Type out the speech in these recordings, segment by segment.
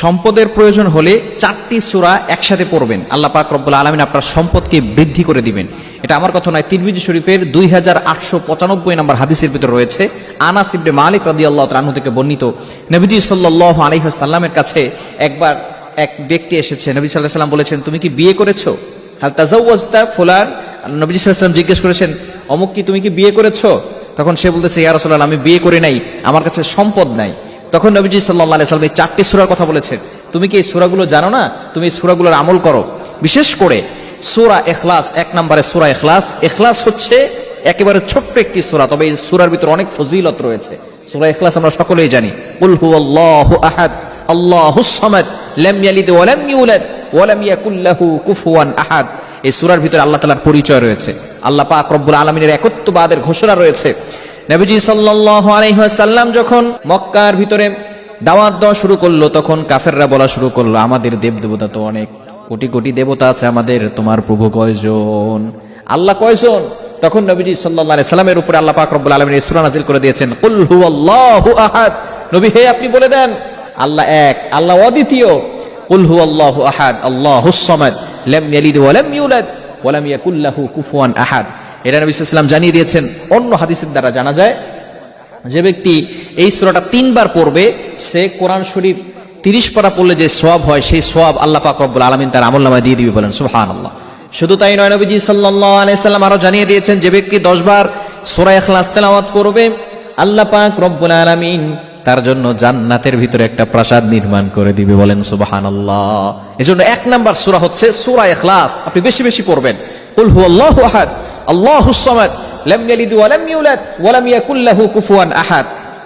সম্পদের প্রয়োজন হলে চারটি সূরা একসাথে পড়বেন। আল্লাহ পাক রব্বুল আলমিন আপনার সম্পদকে বৃদ্ধি করে দিবেন। এটা আমার কথা নয়, তিরমিজি শরীফের দুই হাজার আটশো পঁচানব্বই নম্বর হাদিসের ভিতরে রয়েছে। আনাস ইবনে মালিক রাদি আল্লাহ তালু থেকে বর্ণিত। নবীজি সাল্লাহ আলহিহাসাল্লামের কাছে একবার এক ব্যক্তি এসেছে। নবী সাল্লাহ সাল্লাম বলেছেন, তুমি কি বিয়ে করেছ? হাল তাজাউজতা ফুলার নবী সাল্লাম জিজ্ঞেস করেছেন, অমুক কি তুমি কি বিয়ে করেছ? তখন সে বলতেছে, ইয়া রাসূলুল্লাহ, আমি বিয়ে করি নাই। আমার কাছে সম্পদ নাই। তখন নবীজি সাল্লাহ সাল্লাম এই চারটি সুরার কথা বলেছেন। তুমি কি এই সুরাগুলো জানো না? তুমি এই সুরাগুলোর আমল করো। বিশেষ করে সুরা এখলাস এক নম্বরে সুরা এখলাস এখলাস হচ্ছে একেবারে ছোট্ট একটি সুরা, তবে এই সুরার ভিতরে অনেক ফজিলত রয়েছে। সুরা এখলাস আমরা সকলেই জানি। উল হু আল্লাহু আহাদ, আল্লাহুস সামাদ, লাম ইয়ালিদ ওয়া ইউলাদ, ওয়া লাম কুফুয়ান আহাদ। এই সুরার ভিতরে আল্লাহ পরিচয় রয়েছে। আল্লাহ পাক রব্বুল আলামিনের একত্ববাদের ঘোষণা রয়েছে নবীজি সাল্লাল্লাহু আলাইহি ওয়াসাল্লাম যখন মক্কার ভিতরে দাওয়াত দেওয়া শুরু করল, তখন কাফেররা বলা শুরু করল, আমাদের দেব দেবতা তো অনেক, কোটি কোটি দেবতা আছে আমাদের, তোমার প্রভু কয়জন? আল্লাহ কয়জন? তখন নবীজি আলাইহি সাল্লামের উপরে আল্লাহ পাক রব্বুল আলামিন এই সূরা নাযিল করে দিয়েছেন, কুল হুয়াল্লাহু আহাদ। নবী, হে আপনি বলে দেন, আল্লাহ এক, আল্লাহ অদ্বিতীয়। কুল হুয়াল্লাহু আহাদ আল্লাহুস সামাদ, লাম ইয়ালিদ ওয়া ইউলাদ, ওয়া ইয়াকুল লাহু কুফুয়ান আহাদ। এটা নবী ইসলাম জানিয়ে দিয়েছেন। অন্য হাদিসের দ্বারা জানা যায়, যে ব্যক্তি এই সূরাটা তিনবার পড়বে, সে কোরআন শরীফ তিরিশ পারা পড়লে যে সোয়াব হয়, সেই সোয়াব আল্লাহ পাক রব্বুল আলমিন তার আমল নামায় দিয়ে দিবে বলেন সুহান আল্লাহ শুধু তাই নয়, নবীজি সাল্লাহ আলাইসাল্লাম আরও জানিয়ে দিয়েছেন যে ব্যক্তি দশবার সোরা এখলাস তেলাওয়াত করবে, আল্লাহ পাক রব্বুল আলমিন তার জন্য জান্নাতের ভিতরে একটা প্রাসাদ নির্মাণ করে দিবে বলেন সুবাহান আল্লাহ এজন্য এক নাম্বার সূরা হচ্ছে সূরা এখলাস আপনি বেশি বেশি পড়বেন। কুল হুয়াল্লাহু আহাদ। আল্লাহ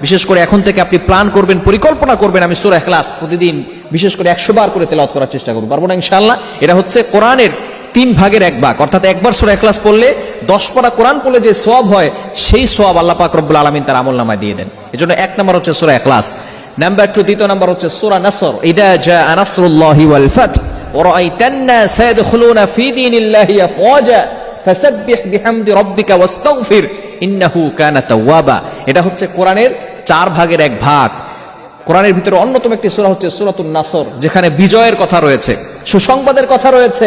বিশেষ করে এখন থেকে আপনি প্ল্যান করবেন, পরিকল্পনা করবেন, আমি সুরা এখলাস প্রতিদিন বিশেষ করে একশো বার করে তেলাত করার চেষ্টা করব। পারব না ইনশাল্লাহ এটা হচ্ছে কোরআনের তিন ভাগের এক ভাগ। অর্থাৎ একবার সুরা ক্লাস পড়লে দশ পড়া কোরআন পড়লে যে সোয়াব হয়, সেই সোয়াব আল্লাহ পাক রব্বুল আলমিন তার আমল নামায় দিয়ে দেন। এজন্য এক নম্বর হচ্ছে সুরা এখলাস নাম্বার টু, দ্বিতীয় নাম্বার হচ্ছে সুরা নাসর। ইদা জা আনাসরুল্লাহি ওয়াল ফাত ওরাইতান্না সায়াদখুলুনা ফি দীনিল্লাহি আফওয়াজা। ফাসাব্বিহ বিহামদি রব্বিকা ওয়াস্তাগফির, ইন্নাহু কানা তাওয়াবা। এটা হচ্ছে কোরআনের চার ভাগের এক ভাগ। কোরআনের ভিতরে অন্যতম একটি সূরা হচ্ছে সূরাতুন নাসর, যেখানে বিজয়ের কথা রয়েছে। সুসংবাদের কথা রয়েছে।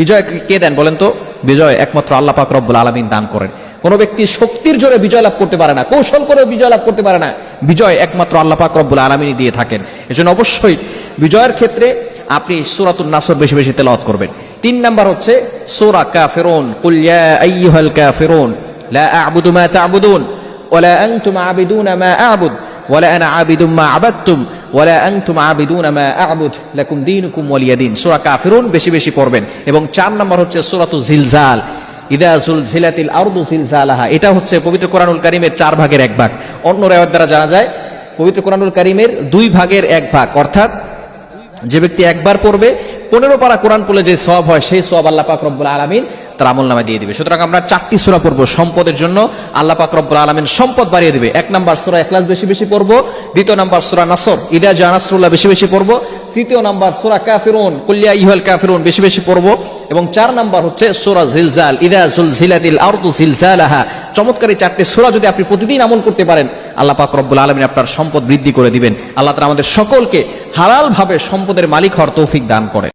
বিজয় কে দেন বলেন তো? বিজয় একমাত্র আল্লাহ পাক রব্বুল আলামিন দান করেন। কোনো ব্যক্তি শক্তির জোরে বিজয় লাভ করতে পারে না, কৌশল করে বিজয় লাভ করতে পারে না। বিজয় একমাত্র আল্লাহ পাক রব্বুল আলামিনই দিয়ে থাকেন। এজন্য অবশ্যই বিজয়ের ক্ষেত্রে আপনি সুরাতুন নাসর বেশি বেশি তেলাওয়াত করবেন। তিন নাম্বার হচ্ছে সূরা কাফিরুন, কুল ইয়া আইয়ুহাল কাফিরুন, লা আ'বুদু মা তা'বুদুন ওয়ালা আনতুম আবিদুন মা আ'বুদ ওয়ালা আনা আবিদুম মা আবাদতুম ওয়ালা আনতুম আবিদুন মা আ'বুদ, লাকুম দীনুকুম ওয়ালিয়া দীন। সূরা কাফিরুন বেশি বেশি পড়বেন। এবং চার নাম্বার হচ্ছে সূরাতু জিলজাল। ইদা জুলজিলাতিল আরদু জিলজালাহা। এটা হচ্ছে পবিত্র কোরআনুল কারীমের চার ভাগের এক ভাগ। অন্য রায়ত দ্বারা জানা যায়, পবিত্র কোরআনুল কারীমের দুই ভাগের এক ভাগ। অর্থাৎ যে ব্যক্তি একবার পড়বে পনেরো পারা কোরআন পড়লে যে সব হয়, সেই সব আল্লাহ পাক রব্বুল আলমিন তার আমল নামে দিয়ে দিবে। সুতরাং আমরা চারটি সুরা পড়ব সম্পদের জন্য। আল্লাহ পাক রব্বুল আলমিন সম্পদ বাড়িয়ে দিবে। এক নাম্বার সুরা এখলাস বেশি বেশি পড়ব। দ্বিতীয় নাম্বার সুরা নাসর, ইদা জানাসরুল্লাহ বেশি বেশি পড়ব। তৃতীয় নাম্বার সুরা কাফিরুন কুল্লিয়া ইহুল কাফিরুন বেশি বেশি পড়ব। এবং চার নাম্বার হচ্ছে সুরা জিলজাল, ইদা জুল জিলাদিল আরদু জিলজালাহা। চমৎকারী চারটি সুরা যদি আপনি প্রতিদিন আমল করতে পারেন, আল্লাহ পাক রব্বুল আলমিন আপনার সম্পদ বৃদ্ধি করে দিবেন। আল্লাহ তালা আমাদের সকলকে হালাল ভাবে সম্পদের মালিক হওয়ার তৌফিক দান করে